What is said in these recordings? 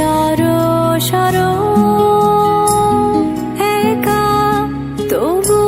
জড় সর একা তবু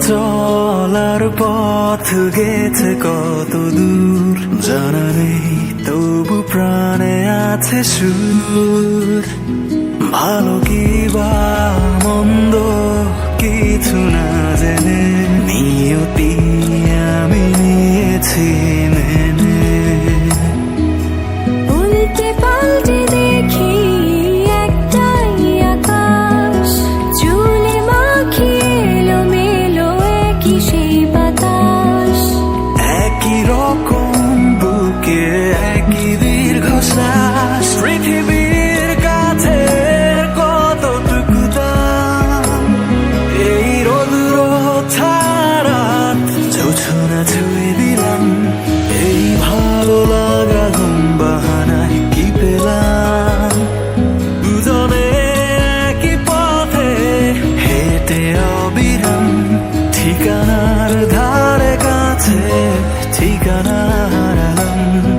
চলার পথ গেছে কত দূর। জানা নেই, তবু প্রাণে আছে সুর। ভালো কি বা মন্দ, কিছু না জেনে নিয়তি ঠিকানা হারালাম।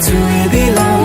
to belong